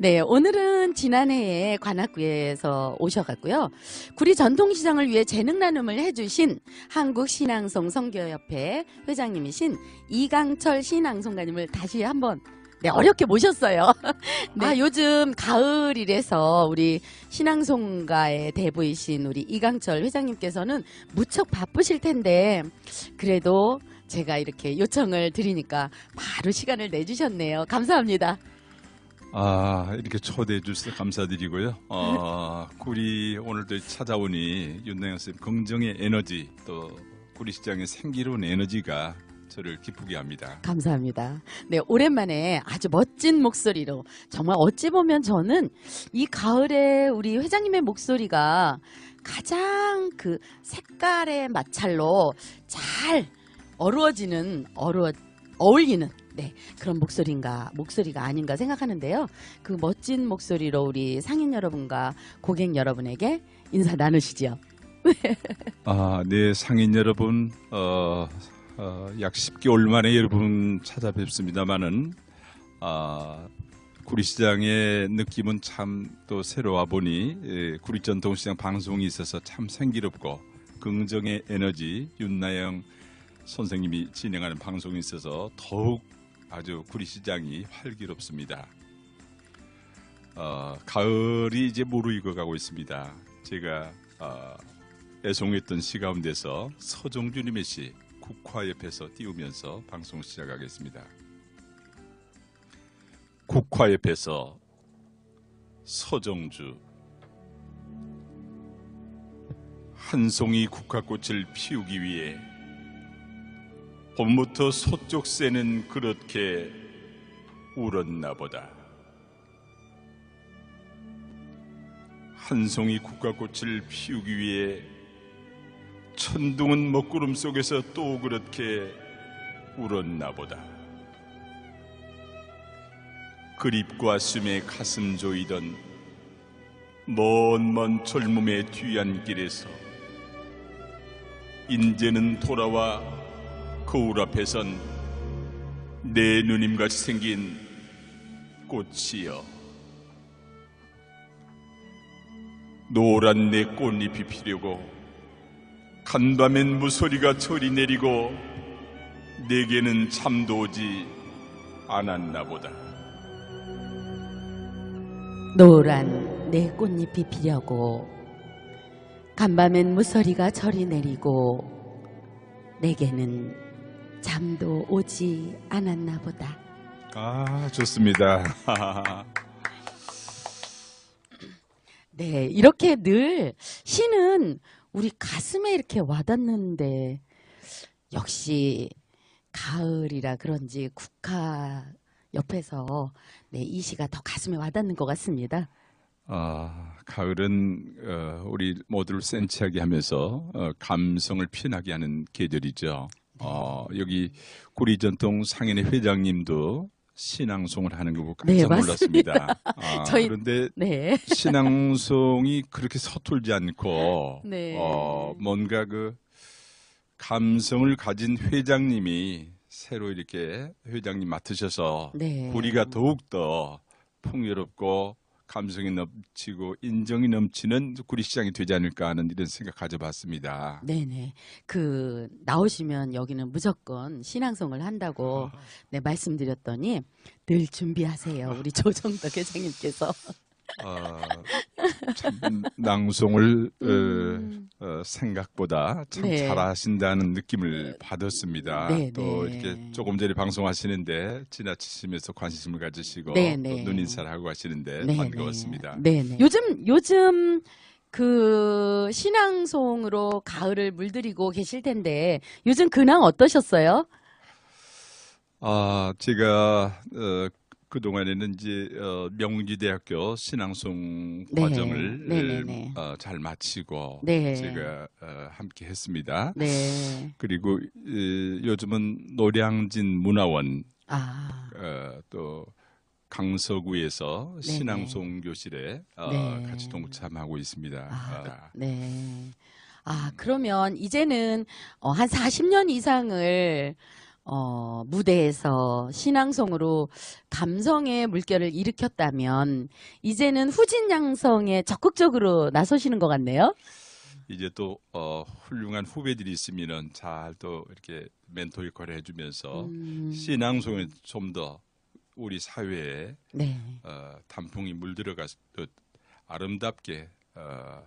네, 오늘은 지난해에 관악구에서 오셔갖고요. 구리 전통시장을 위해 재능 나눔을 해주신 한국신앙송 선교협회 회장님이신 이강철 신앙송가님을 다시 한번 네, 어렵게 모셨어요. 아, 요즘 가을이라서 우리 신앙송가의 대부이신 우리 이강철 회장님께서는 무척 바쁘실 텐데, 그래도 제가 이렇게 요청을 드리니까 바로 시간을 내주셨네요. 감사합니다. 아, 이렇게 초대해 주셔서 감사드리고요. 어, 구리 오늘도 찾아오니 윤나영 선생님 긍정의 에너지 또 구리 시장의 생기로운 에너지가 저를 기쁘게 합니다. 감사합니다. 네, 오랜만에 아주 멋진 목소리로 정말 어찌 보면 저는 이 가을에 우리 회장님의 목소리가 가장 그 색깔의 마찰로 잘 어우러지는 어우러 어울리는 네, 그런 목소리인가 목소리가 아닌가 생각하는데요. 그 멋진 목소리로 우리 상인 여러분과 고객 여러분에게 인사 나누시죠. 아, 네, 상인 여러분, 어, 어, 약 10개월 만에 여러분 찾아뵙습니다만은, 아, 구리시장의 느낌은 참 또 새로워 보니, 예, 구리 전통시장 방송이 있어서 참 생기롭고, 긍정의 에너지, 윤나영 선생님이 진행하는 방송이 있어서 더욱 아주 구리시장이 활기롭습니다. 어, 가을이 이제 무르익어 가고 있습니다. 제가 어, 애송했던 시 가운데서 서정주님의 시 국화 옆에서 띄우면서 방송 시작하겠습니다. 국화 옆에서 서정주 한 송이 국화꽃을 피우기 위해 봄부터 소쪽 새는 그렇게 울었나 보다. 한 송이 국화꽃을 피우기 위해 천둥은 먹구름 속에서 또 그렇게 울었나 보다. 그립과 숨에 가슴 조이던 먼먼 젊음의 뒤안길에서 인제는 돌아와 거울 앞에선 내 누님같이 생긴 꽃이여. 노란 내 꽃잎이 피려고 간밤엔 무소리가 저리 내리고 내게는 잠도 오지 않았나 보다. 노란 내 꽃잎이 피려고 간밤엔 무서리가 저리 내리고 내게는 잠도 오지 않았나 보다. 아 좋습니다 네, 이렇게 늘 시는 우리 가슴에 이렇게 와닿는데 역시 가을이라 그런지 국화 옆에서 네, 이 시가 더 가슴에 와닿는 것 같습니다. 아, 가을은 어, 우리 모두를 센치하게 하면서 어, 감성을 피어나게 하는 계절이죠. 어, 여기 구리 전통 상인회 회장님도 신앙송을 하는 거 보고 네, 깜짝 놀랐습니다. 아, 저희- 그런데 네. 신앙송이 그렇게 서툴지 않고 네. 어, 뭔가 그 감성을 가진 회장님이 새로 이렇게 회장님 맡으셔서 네. 구리가 더욱 더 풍요롭고 감성이 넘치고 인정이 넘치는 구리시장이 되지 않을까 하는 이런 생각 가져봤습니다. 네네. 그, 나오시면 여기는 무조건 신앙송을 한다고 네, 말씀드렸더니 늘 준비하세요. 우리 조정덕 회장님께서. 어, 참 낭송을 어, 음. 어, 생각보다 참 네. 잘하신다는 느낌을 받았습니다. 네, 또 네. 이렇게 조금 전에 방송하시는데 지나치시면서 관심을 가지시고 네, 또 네. 눈인사를 하고 가시는데 네, 반가웠습니다. 네. 요즘, 요즘 그 신앙송으로 가을을 물들이고 계실 텐데 요즘 근황 어떠셨어요? 아, 제가 어, 그 동안에는 이제 어, 명지대학교 신앙송 네. 과정을 네네네. 어, 잘 마치고 네. 제가 어, 함께 했습니다. 네. 그리고 이, 요즘은 노량진 문화원 아. 어, 또 강서구에서 네네. 신앙송 교실에 어, 네. 같이 동참하고 있습니다. 아, 아, 네. 아, 그러면 이제는 어, 한 40년 이상을 어, 무대에서 신앙송으로 감성의 물결을 일으켰다면 이제는 후진 양성에 적극적으로 나서시는 것 같네요. 이제 또 어, 훌륭한 후배들이 있으면은 잘 또 이렇게 멘토 역할을 해주면서 음, 신앙송에 좀 더 우리 사회에 네. 어, 단풍이 물들어가듯 아름답게 어,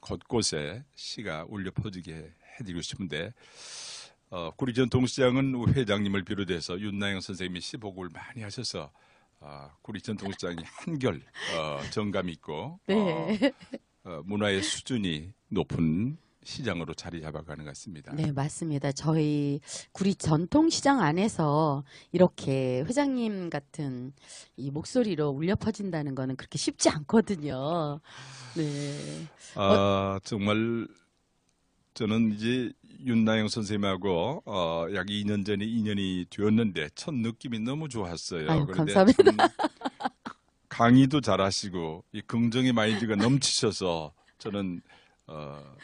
곳곳에 시가 울려 퍼지게 해드리고 싶은데 어, 구리전 동시장은 회장님을 비롯해서 윤나영 선생님이 시복을 많이 하셔서 어, 구리전 동시장이 한결 어, 정감 있고 네. 어, 어, 문화의 수준이 높은 시장으로 자리 잡아가는 것 같습니다. 네, 맞습니다. 저희 구리 전통시장 안에서 이렇게 회장님 같은 이 목소리로 울려 퍼진다는 거는 그렇게 쉽지 않거든요. 네. 아, 정말 저는 이제 윤나영 선생님하고 어, 약 2년 전에 인연이 되었는데 첫 느낌이 너무 좋았어요. 아유, 그런데 감사합니다. 참 강의도 잘하시고 이 긍정의 마인드가 넘치셔서 저는 어,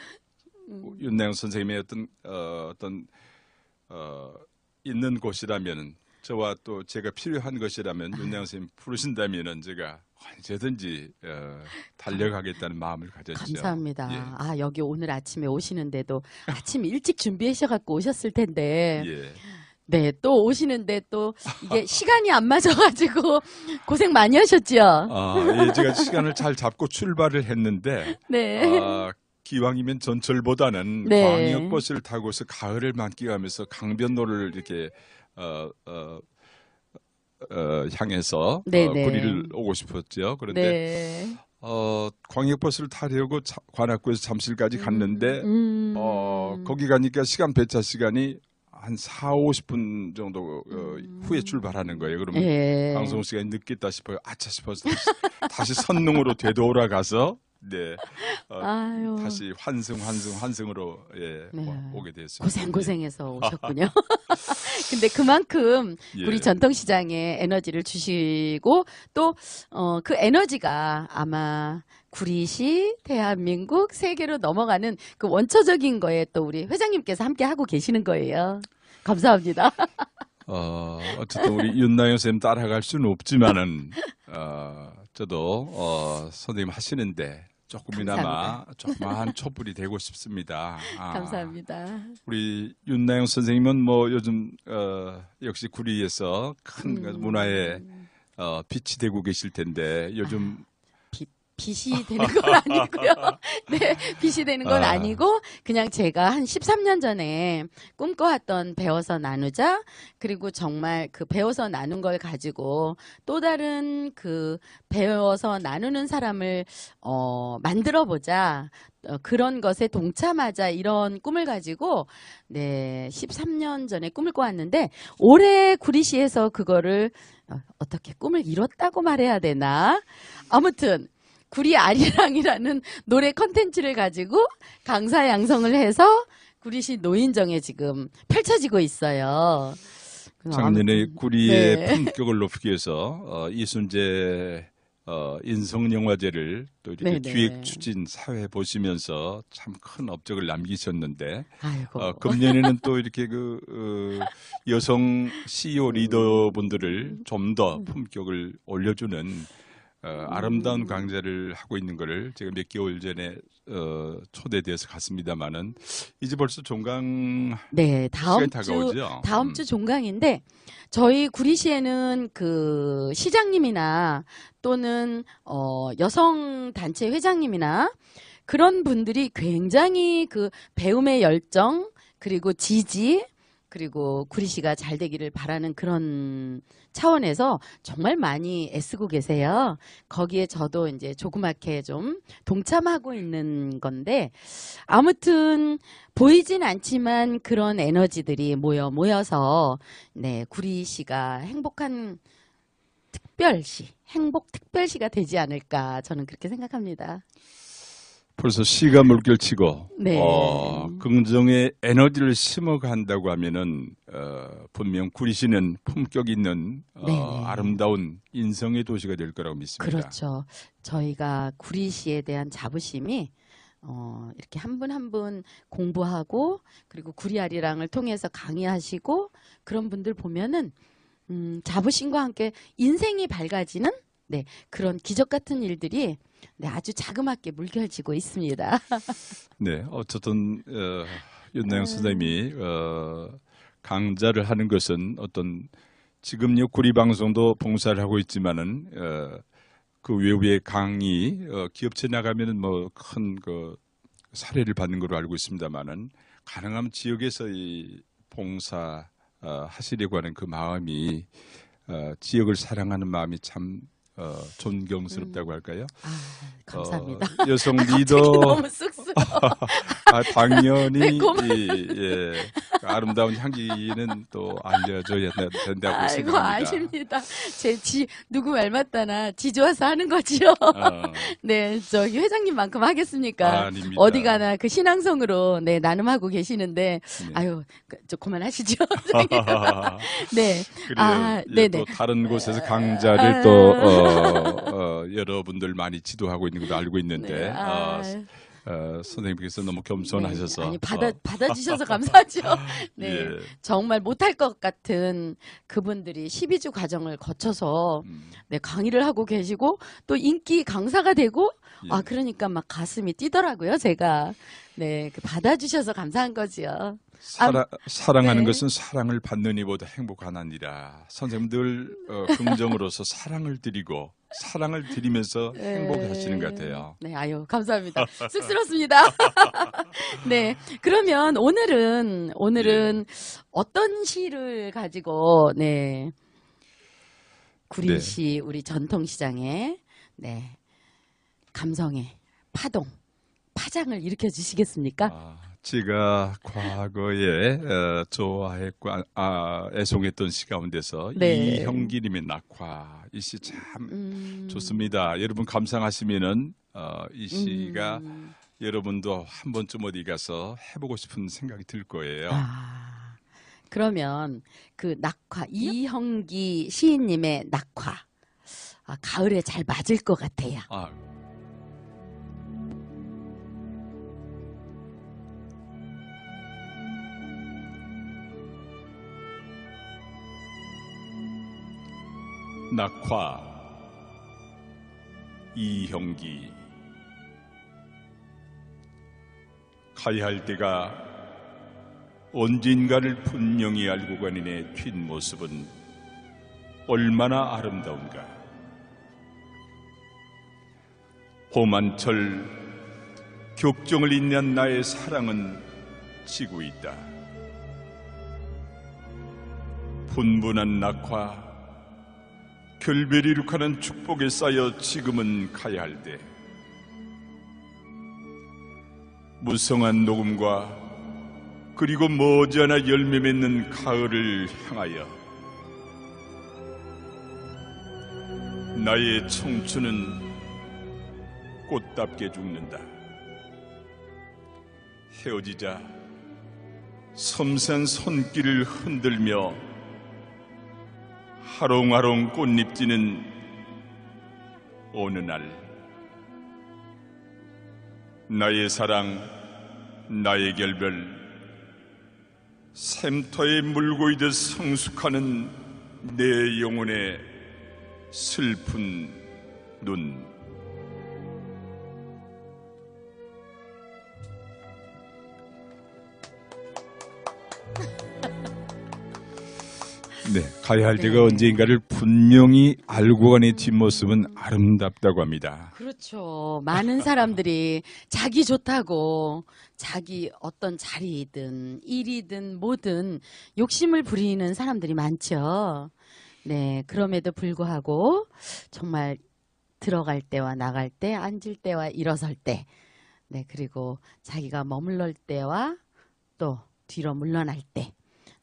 음. 윤나영 선생님의 어떤 어, 어떤 어, 있는 곳이라면 저와 또 제가 필요한 것이라면 윤나영 선생님 부르신다면은 제가 언제든지 어, 달려가겠다는 마음을 가졌죠. 감사합니다. 예. 아, 여기 오늘 아침에 오시는데도 아침 일찍 준비하셔 갖고 오셨을 텐데. 예. 네, 또 오시는데 또 이게 시간이 안 맞아가지고 고생 많이 하셨죠? 아, 예, 제가 시간을 잘 잡고 출발을 했는데 네. 아, 기왕이면 전철보다는 네. 광역버스를 타고서 가을을 만끽하면서 강변로를 이렇게 어, 어, 어, 향해서 네, 어, 네. 구리를 오고 싶었죠. 그런데 네. 어, 광역버스를 타려고 차- 관악구에서 잠실까지 갔는데 음. 어, 거기 가니까 시간 배차 시간이 한 4, 50분 정도 어, 후에 출발하는 거예요. 그러면 예. 방송 시간이 늦겠다 싶어요. 아차 싶어서 다시, 다시 선릉으로 되돌아가서 네 어, 아유. 다시 환승 환승 환승으로 예 네. 어, 오게 됐습니다. 고생 고생해서 오셨군요. 근데 그만큼 예. 우리 전통시장에 에너지를 주시고 또어그 에너지가 아마 구리시 대한민국 세계로 넘어가는 그 원초적인 거에 또 우리 회장님께서 함께 하고 계시는 거예요. 감사합니다. 어, 어쨌든 우리 윤나영 선생님 따라갈 수는 없지만은 어, 저도 어, 선생님 하시는데 조금이나마 조그마한 촛불이 되고 싶습니다. 아, 감사합니다. 우리 윤나영 선생님은 뭐 요즘 어, 역시 구리에서 큰 음. 문화의 어, 빛이 되고 계실 텐데 요즘 빛이 되는 건 아니고요. 네, 빛이 되는 건 아. 아니고 그냥 제가 한 13년 전에 꿈꿔왔던 배워서 나누자 그리고 정말 그 배워서 나눈 걸 가지고 또 다른 그 배워서 나누는 사람을 어 만들어 보자. 어, 그런 것에 동참하자 이런 꿈을 가지고 네 13년 전에 꿈을 꿔왔는데 올해 구리시에서 그거를 어, 어떻게 꿈을 이뤘다고 말해야 되나 아무튼 구리 아리랑이라는 노래 컨텐츠를 가지고 강사 양성을 해서 구리시 노인정에 지금 펼쳐지고 있어요. 작년에 구리의 네. 품격을 높이기 위해서 어, 이순재 어, 인성영화제를 또 이렇게 네네. 기획 추진 사회 보시면서 참 큰 업적을 남기셨는데 아이고 어, 금년에는 또 이렇게 그 어, 여성 CEO 리더분들을 좀 더 품격을 올려주는 어, 아름다운 강좌를 하고 있는 거를 제가 몇 개월 전에 어, 초대돼서 갔습니다마는 이제 벌써 종강 네 다음 주. 다음 음. 주 종강인데 저희 구리시에는 그 시장님이나 또는 어 여성 단체 회장님이나 그런 분들이 굉장히 그 배움의 열정 그리고 지지 그리고 구리시가 잘 되기를 바라는 그런 차원에서 정말 많이 애쓰고 계세요. 거기에 저도 이제 조그맣게 좀 동참하고 있는 건데 아무튼 보이진 않지만 그런 에너지들이 모여 모여서 네 구리시가 행복한 특별시 행복 특별시가 되지 않을까 저는 그렇게 생각합니다. 벌써 시가 물결치고 네. 어, 긍정의 에너지를 심어간다고 하면은 어, 분명 구리시는 품격 있는 어, 네네. 아름다운 인성의 도시가 될 거라고 믿습니다. 그렇죠. 저희가 구리시에 대한 자부심이 어, 이렇게 한 분 한 분 공부하고 그리고 구리아리랑을 통해서 강의하시고 그런 분들 보면은 음, 자부심과 함께 인생이 밝아지는 네, 그런 기적 같은 일들이 네, 아주 자그맣게 물결지고 있습니다. 네, 어쨌든 어, 윤나영 음. 선생님이 어, 강좌를 하는 것은 어떤 지금요 구리 방송도 봉사를 하고 있지만은 어, 그 외부의 강의 어, 기업체 나가면은 뭐 큰 그 사례를 받는 걸로 알고 있습니다만은 가능하면 지역에서 이 봉사 어, 하시려고 하는 그 마음이 어, 지역을 사랑하는 마음이 참 어, 존경스럽다고 할까요? 아, 감사합니다. 어, 여성 리더 너무 쑥스러워. 아, 당연히 네. 이, 예, 그 아름다운 향기는 또 알려줘야 되- 된다고 아이고 생각합니다. 아십니다. 제 지 누구 말 맞다나 지 좋아서 하는 거지요. 어, 네, 저기 회장님만큼 하겠습니까? 아닙니다. 어디 가나 그 신앙성으로 네 나눔하고 계시는데 네. 아유 그, 저 그만하시죠. 네, 그래요. 아, 예, 네네. 또 다른 곳에서 강좌를 아. 또 어, 어, 여러분들 많이 지도하고 있는 걸로 알고 있는데 네, 아, 어, 어, 선생님께서 너무 겸손하셔서 네, 아니 받아 어, 받아주셔서 감사하죠. 네, 예, 정말 못할 것 같은 그분들이 12주 과정을 거쳐서 음, 네 강의를 하고 계시고 또 인기 강사가 되고 예. 아 그러니까 막 가슴이 뛰더라고요 제가 네 그 받아주셔서 감사한 거지요. 사랑, 사랑하는 네. 것은 사랑을 받는 이보다 행복하나니라. 선생님들 어, 긍정으로서 사랑을 드리고 사랑을 드리면서 행복하시는 것 같아요. 네, 아유, 감사합니다. 쑥스럽습니다. 네, 그러면 오늘은, 오늘은 어떤 시를 가지고, 네, 구리시, 우리 전통시장에, 네, 감성의 파동, 파장을 일으켜 주시겠습니까? 아, 제가 과거에 어, 좋아했고 아, 아, 애송했던 시 가운데서 네. 이형기님의 낙화 이 시 참 음, 좋습니다. 여러분 감상하시면은 어, 이 시가 음, 여러분도 한 번쯤 어디 가서 해보고 싶은 생각이 들 거예요. 아, 그러면 그 낙화, 이형기 시인님의 낙화, 아, 가을에 잘 맞을 것 같아요. 아, 낙화. 이형기. 가야 할 때가 언젠가를 분명히 알고 가는 애 뒷모습은 얼마나 아름다운가. 봄한철 격정을 인내한 나의 사랑은 지고 있다. 분분한 낙화, 결별이 이룩하는 축복에 쌓여 지금은 가야 할 때. 무성한 녹음과 그리고 머지않아 열매 맺는 가을을 향하여 나의 청춘은 꽃답게 죽는다. 헤어지자 섬세한 손길을 흔들며 하롱하롱 꽃잎 지는 어느 날 나의 사랑, 나의 결별 샘터에 물고 있듯 성숙하는 내 영혼의 슬픈 눈 네, 가야 할 때가 네. 언제인가를 분명히 알고 가는 뒷모습은 아름답다고 합니다. 그렇죠. 많은 사람들이 자기 좋다고 자기 어떤 자리이든 일이든 뭐든 욕심을 부리는 사람들이 많죠. 네, 그럼에도 불구하고 정말 들어갈 때와 나갈 때, 앉을 때와 일어설 때, 네, 그리고 자기가 머물러 때와 또 뒤로 물러날 때,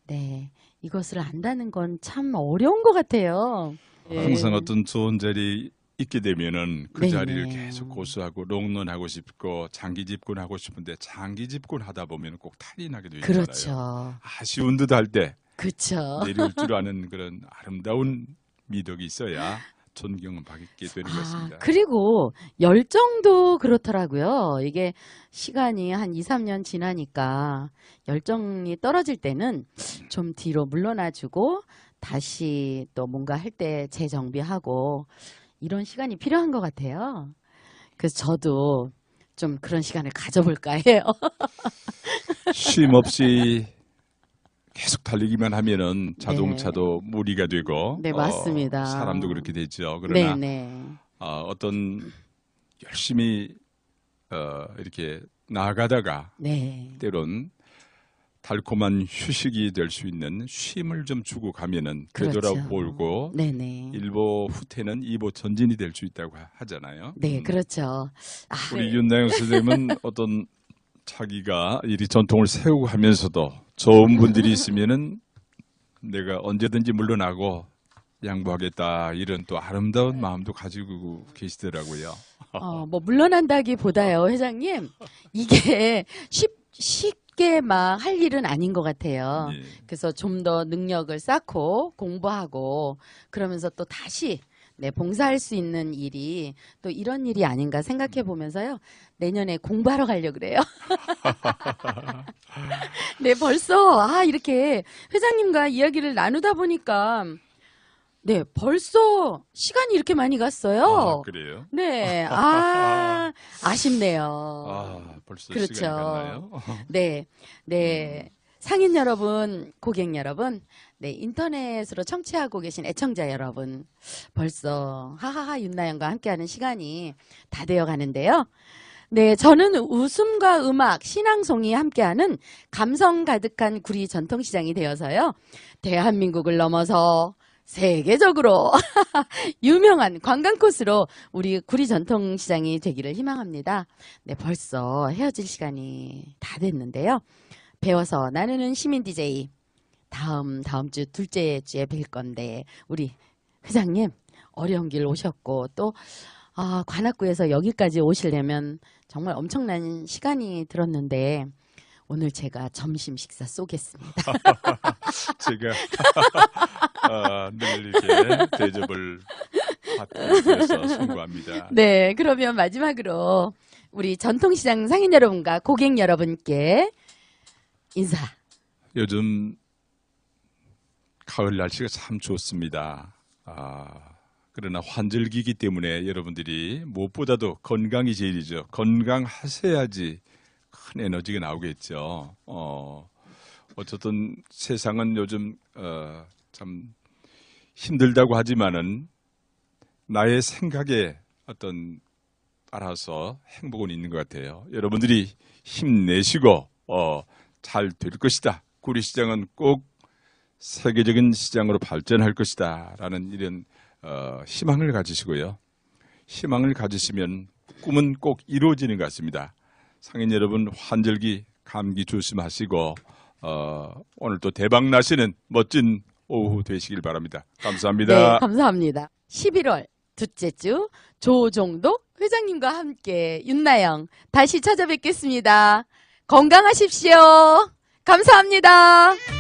네, 이것을 안다는 건 참 어려운 것 같아요. 예. 항상 어떤 좋은 자리 있게 되면은 그 네네. 자리를 계속 고수하고 롱런하고 싶고 장기 집권하고 싶은데 장기 집권하다 보면 꼭 탈이 나게 되잖아요. 그렇죠. 아쉬운 듯 할 때 그렇죠. 내려올 줄 아는 그런 아름다운 미덕이 있어야 존경을 받게 되는 아, 것입니다. 그리고 열정도 그렇더라고요. 이게 시간이 한 2, 3년 지나니까 열정이 떨어질 때는 좀 뒤로 물러나주고 다시 또 뭔가 할 때 재정비하고 이런 시간이 필요한 것 같아요. 그래서 저도 좀 그런 시간을 가져볼까 해요. 쉼 없이 계속 달리기만 하면은 자동차도 무리가 되고 네, 맞습니다. 어, 사람도 그렇게 되죠. 그러나 네네. 어, 어떤 열심히 어, 이렇게 나아가다가 네. 때론 달콤한 휴식이 될 수 있는 쉼을 좀 주고 가면은 그렇죠. 되돌아보고 네네. 일보 후퇴는 이보 전진이 될 수 있다고 하- 하잖아요. 네, 음. 그렇죠. 아, 우리 윤나영 선생님은 어떤 자기가 이 전통을 세우고 하면서도 좋은 분들이 있으면은 내가 언제든지 물러나고 양보하겠다 이런 또 아름다운 마음도 가지고 계시더라고요. 어, 뭐 물러난다기보다요, 회장님. 이게 쉽, 쉽게 막 할 일은 아닌 것 같아요. 예. 그래서 좀 더 능력을 쌓고 공부하고 그러면서 또 다시 네, 봉사할 수 있는 일이 또 이런 일이 아닌가 생각해 보면서요. 내년에 공부하러 가려고 그래요. 네, 벌써 아, 이렇게 회장님과 이야기를 나누다 보니까 네, 벌써 시간이 이렇게 많이 갔어요. 아, 그래요? 네, 아, 아쉽네요. 아, 벌써 그렇죠. 시간이 갔나요? 네, 네. 상인 여러분, 고객 여러분, 네, 인터넷으로 청취하고 계신 애청자 여러분, 벌써 하하하 윤나영과 함께하는 시간이 다 되어 가는데요. 네, 저는 웃음과 음악, 신앙송이 함께하는 감성 가득한 구리 전통시장이 되어서요. 대한민국을 넘어서 세계적으로 유명한 관광 코스로 우리 구리 전통시장이 되기를 희망합니다. 네, 벌써 헤어질 시간이 다 됐는데요. 배워서 나누는 시민 DJ 다음 다음 주 둘째 주에 뵐 건데 우리 회장님 어려운 길 오셨고 또 아, 관악구에서 여기까지 오시려면 정말 엄청난 시간이 들었는데 오늘 제가 점심 식사 쏘겠습니다. 제가 아, 늘 이렇게 대접을 받기 위해서 송구합니다. 네, 그러면 마지막으로 우리 전통시장 상인 여러분과 고객 여러분께 인사. 요즘 가을 날씨가 참 좋습니다. 아, 그러나 환절기이기 때문에 여러분들이 무엇보다도 건강이 제일이죠. 건강하셔야지 큰 에너지가 나오겠죠. 어, 어쨌든 세상은 요즘 어, 참 힘들다고 하지만은 나의 생각에 어떤 따라서 행복은 있는 것 같아요. 여러분들이 힘내시고 어, 잘 될 것이다. 구리 시장은 꼭 세계적인 시장으로 발전할 것이다. 라는 이런 어, 희망을 가지시고요. 희망을 가지시면 꿈은 꼭 이루어지는 것 같습니다. 상인 여러분 환절기 감기 조심하시고 어, 오늘 또 대박 나시는 멋진 오후 되시길 바랍니다. 감사합니다. 네, 감사합니다. 11월 둘째 주 조종독 회장님과 함께 윤나영 다시 찾아뵙겠습니다. 건강하십시오. 감사합니다.